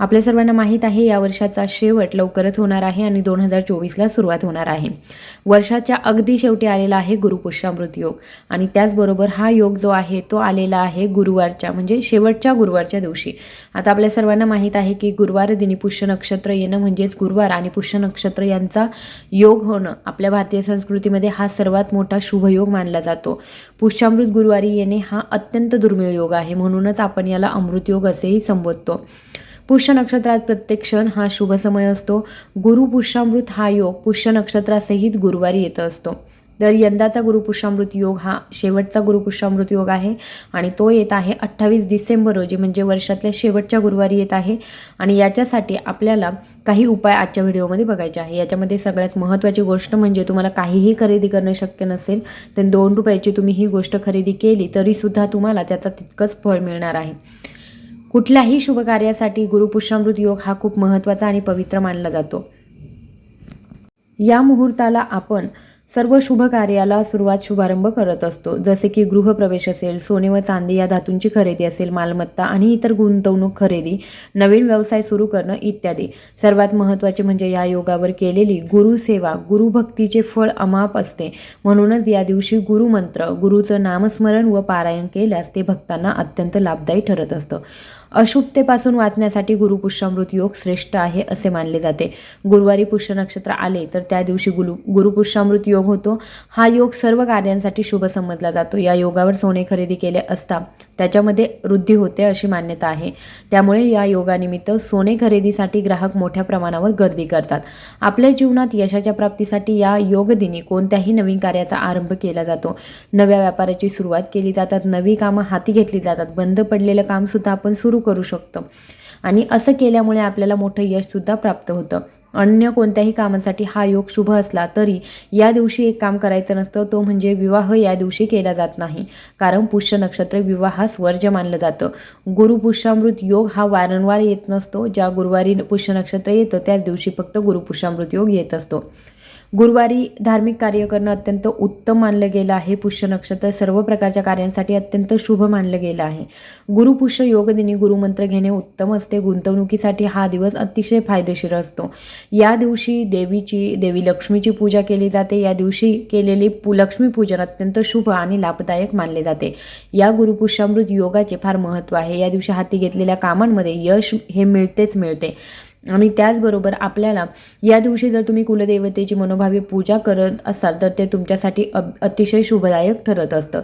आपल्या सर्वांना माहीत आहे या वर्षाचा शेवट लवकरच होणार आहे आणि दोन हजार चोवीसला सुरुवात होणार आहे. वर्षाच्या अगदी शेवटी आलेला आहे गुरुपुष्यामृत योग आणि त्याचबरोबर हा योग जो आहे तो आलेला आहे गुरुवारच्या म्हणजे शेवटच्या गुरुवारच्या दिवशी. आता आपल्या सर्वांना माहीत आहे की गुरुवार दिनी पुष्य नक्षत्र येणं म्हणजेच गुरुवार आणि पुष्य नक्षत्र यांचा योग होणं आपल्या भारतीय संस्कृतीमध्ये हा सर्वात मोठा शुभयोग मानला जातो. पुष्यामृत गुरुवारी येणे हा अत्यंत दुर्मिळ योग आहे म्हणूनच आपण याला अमृतयोग असेही संबोधतो. पुष्य नक्षत्रात प्रत्येक क्षण हा शुभ समय असतो. गुरु पुष्यामृत हा योग पुष्य नक्षत्रासहित गुरुवारी येत असतो. तर यंदाचा गुरुपुष्यामृत योग हा शेवटचा गुरुपुष्यामृत योग आहे आणि तो येत आहे अठ्ठावीस डिसेंबर रोजी म्हणजे वर्षातल्या शेवटच्या गुरुवारी येत आहे. आणि याच्यासाठी आपल्याला काही उपाय आजच्या व्हिडिओमध्ये बघायचे आहे. याच्यामध्ये सगळ्यात महत्त्वाची गोष्ट म्हणजे तुम्हाला काहीही खरेदी करणं शक्य नसेल तर दोन रुपयाची तुम्ही ही गोष्ट खरेदी केली तरीसुद्धा तुम्हाला त्याचा तितकंच फळ मिळणार आहे. कुठल्याही शुभ कार्यासाठी गुरुपुष्यामृत योग हा खूप महत्त्वाचा आणि पवित्र मानला जातो. या मुहूर्ताला आपण सर्व शुभ कार्याला सुरुवात शुभारंभ करत असतो. जसे की गृहप्रवेश असेल सोने व चांदी या धातूंची खरेदी असेल मालमत्ता आणि इतर गुंतवणूक खरेदी नवीन व्यवसाय सुरू करणं इत्यादी. सर्वात महत्त्वाचे म्हणजे या योगावर केलेली गुरुसेवा गुरुभक्तीचे फळ अमाप असते. म्हणूनच या दिवशी गुरुमंत्र गुरुचं नामस्मरण व पारायण केल्यास ते भक्तांना अत्यंत लाभदायी ठरत असतं. अशुभतेपासून वाचण्यासाठी गुरुपुष्यामृत योग श्रेष्ठ आहे असे मानले जाते. गुरुवारी पुष्य नक्षत्र आले तर त्या दिवशी गुरु गुरुपुष्यामृत योग होतो. हा योग सर्व कार्यांसाठी शुभ समजला जातो. या योगावर सोने खरेदी केले असता त्याच्यामध्ये वृद्धी होते अशी मान्यता आहे. त्यामुळे या योगानिमित्त सोने खरेदीसाठी ग्राहक मोठ्या प्रमाणावर गर्दी करतात. आपल्या जीवनात यशाच्या प्राप्तीसाठी या योगदिनी कोणत्याही नवीन कार्याचा आरंभ केला जातो. नव्या व्यापाराची सुरुवात केली जातात. नवी कामं हाती घेतली जातात. बंद पडलेलं कामसुद्धा आपण सुरू करू शकतो. आणि असं केल्यामुळे आपल्याला मोठं यशसुद्धा प्राप्त होतं. अन्य कोणत्याही कामासाठी हा योग शुभ असला तरी या दिवशी एक काम करायचं नसतं तो म्हणजे विवाह या दिवशी केला जात नाही. कारण पुष्य नक्षत्र विवाहास वर्ज्य मानलं जातं. गुरुपुष्यामृत योग हा वारंवार येत नसतो. ज्या गुरुवारी पुष्य नक्षत्र येतं त्याच दिवशी फक्त गुरुपुष्यामृत योग येत असतो. गुरुवारी धार्मिक कार्य करणं अत्यंत उत्तम मानलं गेलं आहे. पुष्य नक्षत्र सर्व प्रकारच्या कार्यांसाठी अत्यंत शुभ मानलं गेलं आहे. गुरुपुष्य योगदिनी गुरुमंत्र घेणे उत्तम असते. गुंतवणुकीसाठी हा दिवस अतिशय फायदेशीर असतो. या दिवशी देवीची देवी लक्ष्मीची पूजा केली जाते. या दिवशी केलेली पू लक्ष्मीपूजन अत्यंत शुभ आणि लाभदायक मानले जाते. या गुरुपुष्यामृत योगाचे फार महत्त्व आहे. या दिवशी हाती घेतलेल्या कामांमध्ये यश हे मिळतेच मिळते. आणि त्याचबरोबर आपल्याला या दिवशी जर तुम्ही कुलदेवतेची मनोभावी पूजा करत असाल तर ते तुमच्यासाठी अ अतिशय शुभदायक ठरत असतं.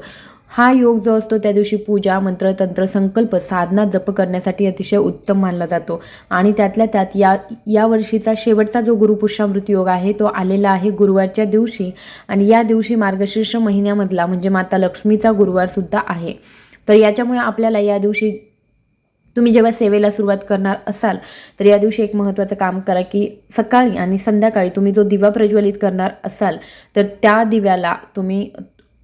हा योग जो असतो त्या दिवशी पूजा मंत्र तंत्र संकल्प साधना जप करण्यासाठी अतिशय उत्तम मानला जातो. आणि त्यातल्या त्यात या या वर्षीचा शेवटचा जो गुरुपुष्यामृत योग आहे तो आलेला आहे गुरुवारच्या दिवशी. आणि या दिवशी मार्गशीर्ष महिन्यामधला म्हणजे माता लक्ष्मीचा गुरुवारसुद्धा आहे. तर याच्यामुळे आपल्याला या दिवशी तुम्ही जेव्हा सेवेला सुरुवात करणार असाल तर या दिवशी एक महत्त्वाचं काम करा की सकाळी आणि संध्याकाळी तुम्ही जो दिवा प्रज्वलित करणार असाल तर त्या दिव्याला तुम्ही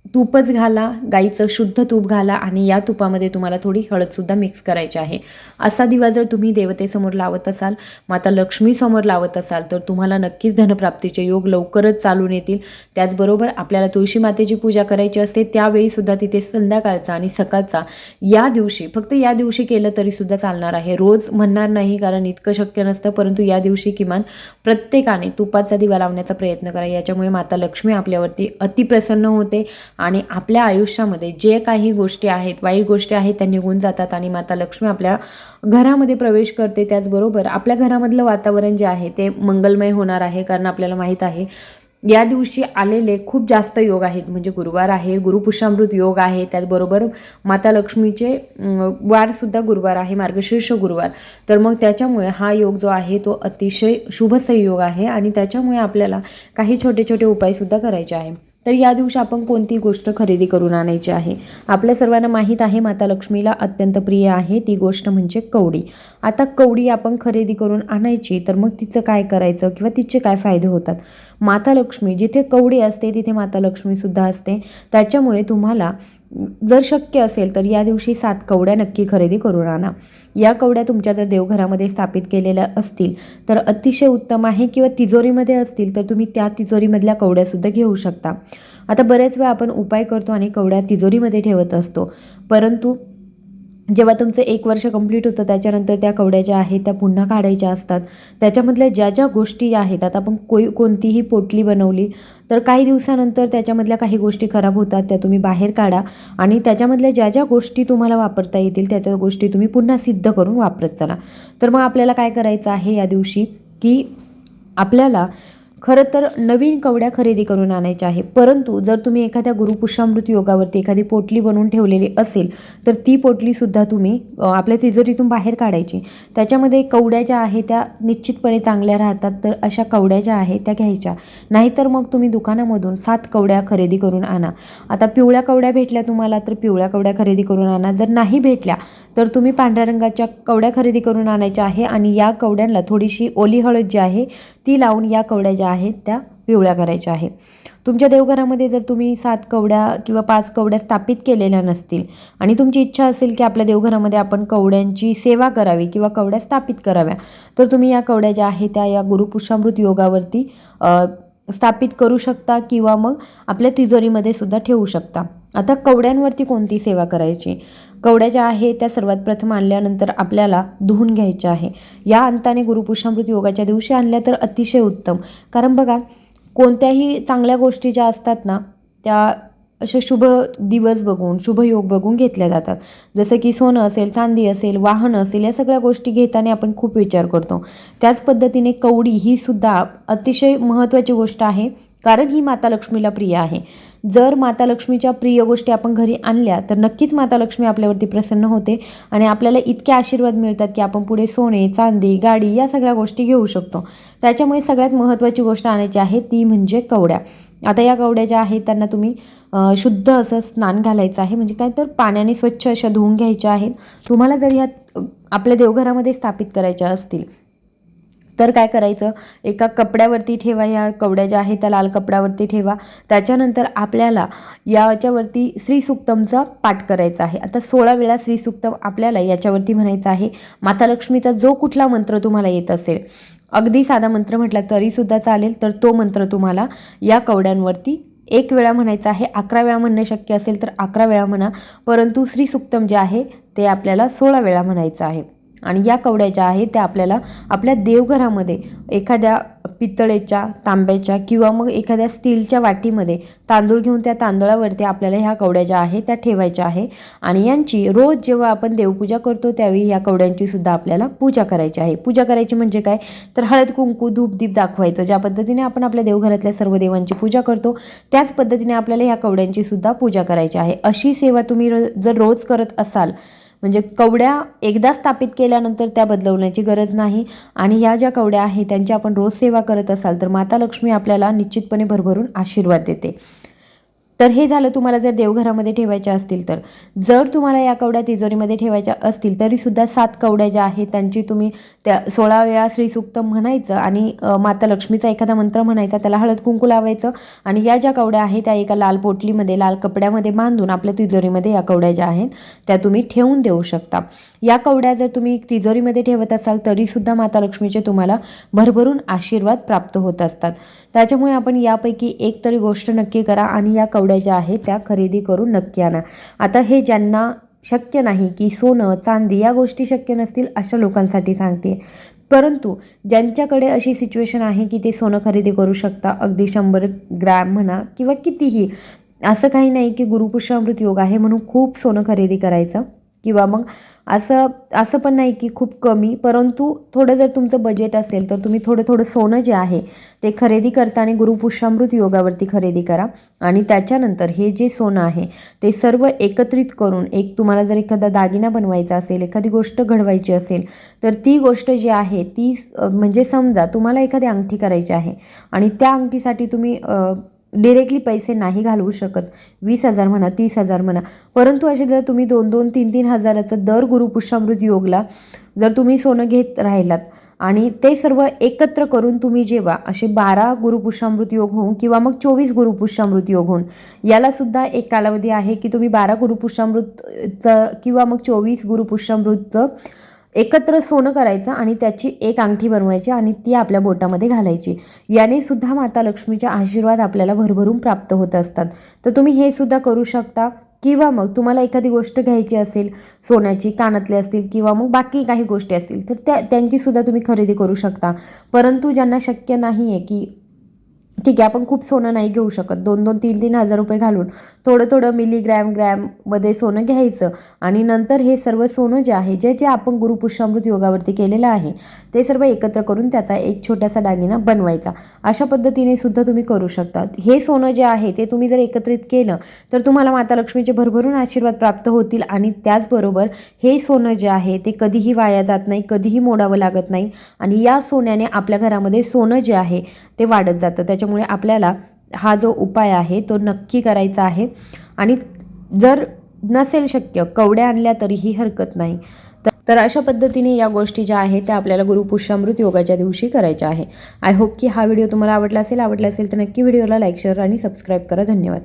तूपच घाला गाईचं शुद्ध तूप घाला आणि या तुपामध्ये तुम्हाला थोडी हळदसुद्धा मिक्स करायची आहे. असा दिवा जर तुम्ही देवतेसमोर लावत असाल माता लक्ष्मीसमोर लावत असाल तर तुम्हाला नक्कीच धनप्राप्तीचे योग लवकरच चालून येतील. त्याचबरोबर आपल्याला तुळशी मातेची पूजा करायची असते त्यावेळीसुद्धा तिथे संध्याकाळचा आणि सकाळचा या दिवशी फक्त या दिवशी केलं तरीसुद्धा चालणार आहे. रोज म्हणणार नाही कारण इतकं शक्य नसतं परंतु या दिवशी किमान प्रत्येकाने तुपाचा दिवा लावण्याचा प्रयत्न करा. याच्यामुळे माता लक्ष्मी आपल्यावरती अतिप्रसन्न होते आणि आपल्या आयुष्यामध्ये जे काही गोष्टी आहेत वाईट गोष्टी आहेत त्या निघून जातात आणि माता लक्ष्मी आपल्या घरामध्ये प्रवेश करते. त्याचबरोबर आपल्या घरामधलं वातावरण जे आहे ते मंगलमय होणार आहे कारण आपल्याला माहीत आहे या दिवशी आलेले खूप जास्त योग आहेत. म्हणजे गुरुवार आहे गुरुपुषामृत योग आहे त्याचबरोबर माता लक्ष्मीचे वारसुद्धा गुरुवार आहे मार्गशीर्ष गुरुवार. तर मग त्याच्यामुळे हा योग जो आहे तो अतिशय शुभ संयोग आहे आणि त्याच्यामुळे आपल्याला काही छोटे छोटे उपायसुद्धा करायचे आहे. तर या दिवशी आपण कोणती गोष्ट खरेदी करून आणायची आहे? आपल्या सर्वांना माहीत आहे माता लक्ष्मीला अत्यंत प्रिय आहे ती गोष्ट म्हणजे कवडी. आता कवडी आपण खरेदी करून आणायची तर मग तिचं काय करायचं किंवा तिचे काय फायदे होतात? माता लक्ष्मी जिथे कवडी असते तिथे माता लक्ष्मीसुद्धा असते. त्याच्यामुळे तुम्हाला जर शक्य असेल तर या दिवशी सात कवड्या नक्की खरेदी करून आणा. या कवड्या तुमच्या जर देवघरामध्ये स्थापित केलेल्या असतील तर अतिशय उत्तम आहे किंवा तिजोरीमध्ये असतील तर तुम्ही त्या तिजोरीमधल्या कवड्यासुद्धा घेऊ शकता. आता बरेच वेळा आपण उपाय करतो आणि कवड्या तिजोरीमध्ये ठेवत असतो. परंतु जेव्हा तुमचं एक वर्ष कंप्लीट होतं त्याच्यानंतर त्या कवड्या ज्या आहेत त्या पुन्हा काढायच्या असतात. त्याच्यामधल्या ज्या ज्या गोष्टी आहेत आता आपण कोई कोणतीही पोटली बनवली तर काही दिवसानंतर त्याच्यामधल्या काही गोष्टी खराब होतात त्या तुम्ही बाहेर काढा. आणि त्याच्यामधल्या ज्या ज्या गोष्टी तुम्हाला वापरता येतील त्या त्या गोष्टी तुम्ही पुन्हा सिद्ध करून वापरत चला. तर मग आपल्याला काय करायचं आहे या दिवशी? की आपल्याला खरं तर नवीन कवड्या खरेदी करून आणायच्या आहे परंतु जर तुम्ही एखाद्या गुरुपुष्यामृत योगावरती एखादी पोटली बनवून ठेवलेली असेल तर ती पोटलीसुद्धा तुम्ही आपल्या तिजोरीतून बाहेर काढायची. त्याच्यामध्ये कवड्या ज्या आहेत त्या निश्चितपणे चांगल्या राहतात तर अशा कवड्या ज्या आहेत त्या घ्यायच्या. नाहीतर मग तुम्ही दुकानामधून सात कवड्या खरेदी करून आणा. आता पिवळ्या कवड्या भेटल्या तुम्हाला तर पिवळ्या कवड्या खरेदी करून आणा. जर नाही भेटल्या तर तुम्ही पांढऱ्या रंगाच्या कवड्या खरेदी करून आणायच्या आहे आणि या कवड्यांना थोडीशी ओली हळद जी आहे ती लावून या कवड्या ज्या आहेत त्या पिवळ्या करायच्या आहेत. तुमच्या देवघरामध्ये जर तुम्ही सात कवड्या किंवा पाच कवड्या स्थापित केलेल्या नसतील आणि तुमची इच्छा असेल की आपल्या देवघरामध्ये आपण कवड्यांची सेवा करावी किंवा कवड्या स्थापित कराव्या तर तुम्ही या कवड्या ज्या आहेत त्या या गुरुपुषामृत योगावरती स्थापित करू शकता किंवा मग आपल्या तिजोरीमध्ये सुद्धा ठेवू शकता. आता कवड्यांवरती कोणती सेवा करायची? कवड्या ज्या आहे त्या सर्वात प्रथम आणल्यानंतर आपल्याला धुवून घ्यायच्या आहे. या अंताने गुरुपुष्णामृत योगाच्या दिवशी आणल्या तर अतिशय उत्तम. कारण बघा कोणत्याही चांगल्या गोष्टी ज्या असतात ना त्या असे शुभ दिवस बघून शुभयोग बघून घेतल्या जातात. जसं की सोनं असेल चांदी असेल वाहन असेल या सगळ्या गोष्टी घेताना आपण खूप विचार करतो. त्याच पद्धतीने कवडी ही सुद्धा अतिशय महत्त्वाची गोष्ट आहे. कारण ही माता लक्ष्मीला प्रिय आहे. जर माता लक्ष्मीच्या प्रिय गोष्टी आपण घरी आणल्या तर नक्कीच माता लक्ष्मी आपल्यावरती प्रसन्न होते आणि आपल्याला इतके आशीर्वाद मिळतात की आपण पुढे सोने चांदी गाडी या सगळ्या गोष्टी घेऊ शकतो. त्याच्यामुळे सगळ्यात महत्त्वाची गोष्ट आणायची आहे ती म्हणजे कवड्या. आता या कवड्या ज्या आहेत त्यांना तुम्ही शुद्ध असं स्नान घालायचं आहे. म्हणजे काय तर पाण्याने स्वच्छ अशा धुवून घ्यायच्या आहेत. तुम्हाला जर ह्या आपल्या देवघरामध्ये स्थापित करायच्या असतील तर काय करायचं? एका कपड्यावरती ठेवा या कवड्या ज्या आहेत त्या लाल कपड्यावरती ठेवा. त्याच्यानंतर आपल्याला याच्यावरती श्रीसुक्तमचा पाठ करायचा आहे. आता सोळा वेळा श्रीसुक्तम आपल्याला याच्यावरती म्हणायचं आहे माता लक्ष्मीचा जो कुठला मंत्र तुम्हाला येत असेल. अगदी साधा मंत्र म्हटला तरीसुद्धा चालेल तर तो मंत्र तुम्हाला या कवड्यांवरती एक वेळा म्हणायचा आहे. अकरा वेळा म्हणणं शक्य असेल तर अकरा वेळा म्हणा परंतु श्रीसुक्तम जे आहे ते आपल्याला सोळा वेळा म्हणायचं आहे. आणि या कवड्या ज्या आहेत त्या आपल्याला आपल्या देवघरामध्ये एखाद्या पितळेच्या तांब्याच्या किंवा मग एखाद्या स्टीलच्या वाटीमध्ये तांदूळ घेऊन त्या तांदळावरती आपल्याला ह्या कवड्या ज्या आहेत त्या ठेवायच्या आहे. आणि यांची रोज जेव्हा आपण देवपूजा करतो त्यावेळी या कवड्यांची सुद्धा आपल्याला पूजा करायची आहे. पूजा करायची म्हणजे काय? तर हळद कुंकू धूप दीप दाखवायचं. ज्या पद्धतीने आपण आपल्या देवघरातल्या सर्व देवांची पूजा करतो त्याच पद्धतीने आपल्याला ह्या कवड्यांची सुद्धा पूजा करायची आहे. अशी सेवा तुम्ही र- जर रोज करत असाल म्हणजे कवड्या एकदा स्थापित केल्यानंतर त्या बदलवण्याची गरज नाही. आणि ह्या ज्या कवड्या आहेत त्यांची आपण रोज सेवा करत असाल तर माता लक्ष्मी आपल्याला निश्चितपणे भरभरून आशीर्वाद देते. तर हे झालं तुम्हाला जर देवघरामध्ये ठेवायच्या असतील तर. जर तुम्हाला या कवड्या तिजोरीमध्ये ठेवायच्या असतील तरीसुद्धा सात कवड्या ज्या आहेत त्यांची तुम्ही त्या सोळा वेळा श्रीसुक्त म्हणायचं आणि माता लक्ष्मीचा एखादा मंत्र म्हणायचा त्याला हळद कुंकू लावायचं आणि या ज्या कवड्या आहेत त्या एका लाल पोटलीमध्ये लाल कपड्यामध्ये बांधून आपल्या तिजोरीमध्ये या कवड्या ज्या आहेत त्या तुम्ही ठेवून देऊ शकता. या कवड्या जर तुम्ही तिजोरीमध्ये ठेवत असाल तरीसुद्धा माता लक्ष्मीचे तुम्हाला भरभरून आशीर्वाद प्राप्त होत असतात. त्याच्यामुळे आपण यापैकी एक तरी गोष्ट नक्की करा आणि या कवड्या ज्या आहेत त्या खरेदी करून नक्की आणा. आता हे ज्यांना शक्य नाही की सोनं चांदी या गोष्टी शक्य नसतील अशा लोकांसाठी सांगते. परंतु ज्यांच्याकडे अशी सिच्युएशन आहे की ते सोनं खरेदी करू शकता अगदी शंभर ग्रॅम म्हणा किंवा कितीही. असं काही नाही की गुरुपुष्यामृत योग आहे म्हणून खूप सोनं खरेदी करायचं. किंवा मग असं असं पण नाही की खूप कमी परंतु थोडं जर तुमचं बजेट असेल तर तुम्ही थोडं थोडं सोनं जे आहे ते खरेदी करताना गुरुपुष्यामृत योगावरती खरेदी करा. आणि त्याच्यानंतर हे जे सोनं आहे ते सर्व एकत्रित करून एक तुम्हाला जर एखादा दागिना बनवायचा असेल एखादी गोष्ट घडवायची असेल तर ती गोष्ट जी आहे ती म्हणजे समजा तुम्हाला एखादी अंगठी करायची आहे आणि त्या अंगठीसाठी तुम्ही डिरेक्टली पैसे नाही घालवू शकत. वीस हजार म्हणा तीस हजार म्हणा. परंतु असे जर तुम्ही दोन दोन तीन तीन हजाराचं दर गुरुपुष्यामृत योगला जर तुम्ही सोनं घेत राहिलात आणि ते सर्व एकत्र करून तुम्ही जेव्हा असे बारा गुरुपुष्यामृत योग होऊन किंवा मग चोवीस गुरुपुष्यामृत योग होऊन यालासुद्धा एक कालावधी आहे की तुम्ही बारा गुरुपुष्यामृतचं किंवा मग चोवीस गुरुपुष्यामृतचं एकत्र सोनं करायचं आणि त्याची एक अंगठी बनवायची आणि ती आपल्या बोटामध्ये घालायची. याने सुद्धा माता लक्ष्मीचे आशीर्वाद आपल्याला भरभरून प्राप्त होत असतात. तर तुम्ही हे सुद्धा करू शकता. किंवा मग तुम्हाला एखादी गोष्ट घ्यायची असेल सोन्याची कानातले असतील किंवा मग बाकी काही गोष्टी असतील तर त्या त्यांचीसुद्धा तुम्ही खरेदी करू शकता. परंतु ज्यांना शक्य नाही आहे की ठीक आहे आपण खूप सोनं नाही घेऊ शकत. दोन दोन तीन तीन हजार रुपये घालून थोडं थोडं मिलीग्रॅम ग्रॅममध्ये सोनं घ्यायचं. आणि नंतर हे सर्व सोनं जे आहे जे जे आपण गुरुपुष्यामृत योगावरती केलेलं आहे ते सर्व एकत्र करून त्याचा एक छोटासा दागिना बनवायचा. अशा पद्धतीने सुद्धा तुम्ही करू शकता. हे सोनं जे आहे ते तुम्ही जर एकत्रित केलं तर तुम्हाला माता लक्ष्मीचे भरभरून आशीर्वाद प्राप्त होतील. आणि त्याचबरोबर हे सोनं जे आहे ते कधीही वाया जात नाही कधीही मोडावं लागत नाही. आणि या सोन्याने आपल्या घरामध्ये सोनं जे आहे ते वाढत जातं. त्याच्यामुळे आपल्याला हा जो उपाय आहे तो नक्की करायचा आहे. आणि जर नसेल शक्य कवड्या आणल्या तरीही हरकत नाही. तर तर अशा पद्धतीने या गोष्टी ज्या आहेत त्या आपल्याला गुरुपुष्यामृत योगाच्या दिवशी करायच्या आहे. आय होप की हा व्हिडिओ तुम्हाला आवडला असेल. आवडला असेल तर नक्की व्हिडिओला लाईक शेअर आणि सबस्क्राईब करा. धन्यवाद.